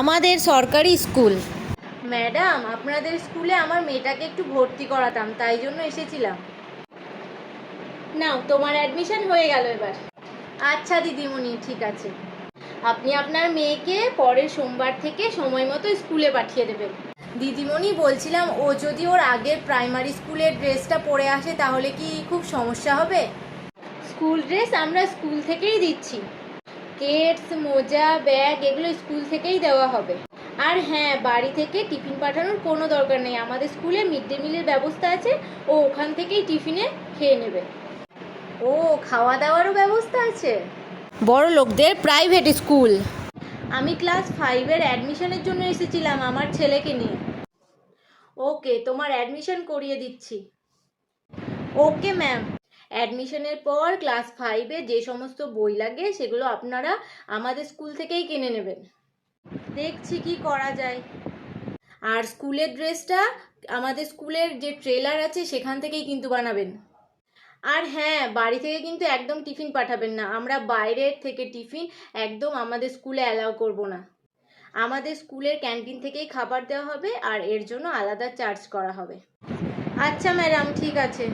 আমাদের সরকারি school. Madam আপনাদের স্কুলে আমার মেয়েটাকে একটু ভর্তি করাতাম তাই জন্য এসেছিলাম। নাও তোমার অ্যাডমিশন হয়ে গেল এবার। আচ্ছা দিদিমণি ঠিক আছে। আপনি আপনার মেয়েকে পরের সোমবার থেকে সময় মতো স্কুলে পাঠিয়ে দেবেন। দিদিমণি বলছিলাম ও যদি ওর আগের প্রাইমারি স্কুলের ড্রেসটা পরে আসে তাহলে কি খুব সমস্যা হবে? স্কুল ড্রেস আমরা স্কুল থেকেই দিচ্ছি। কেটস মোজা ব্যাগ এগুলো স্কুল থেকেই দেওয়া হবে। আর হ্যাঁ বাড়ি থেকে টিফিন পাঠানোর কোনো দরকার নেই। আমাদের স্কুলে মিড ডে মিলের ব্যবস্থা আছে। ও ওখান থেকেই টিফিনে খেয়ে নেবে। ও, খাওয়া দাওয়ারও ব্যবস্থা আছে? বড় লোকদের প্রাইভেট স্কুল আমি ক্লাস ফাইভের অ্যাডমিশনের জন্য এসেছিলাম আমার ছেলেকে নিয়ে। ওকে তোমার অ্যাডমিশন করিয়ে দিচ্ছি। ওকে ম্যাম অ্যাডমিশনের পর ক্লাস ফাইভে যে সমস্ত বই লাগে সেগুলো আপনারা আমাদের স্কুল থেকেই কিনে নেবেন। দেখছি কি করা যায়। আর স্কুলের ড্রেসটা আমাদের স্কুলের যে ট্রেলার আছে সেখান থেকেই কিন্তু বানাবেন। আর হ্যাঁ বাড়ি থেকে কিন্তু একদম টিফিন পাঠাবেন না। আমরা বাইরের থেকে টিফিন একদম আমাদের স্কুলে অ্যালাউ করব না। আমাদের স্কুলের ক্যান্টিন থেকেই খাবার দেওয়া হবে আর এর জন্য আলাদা চার্জ করা হবে। আচ্ছা ম্যাডাম ঠিক আছে।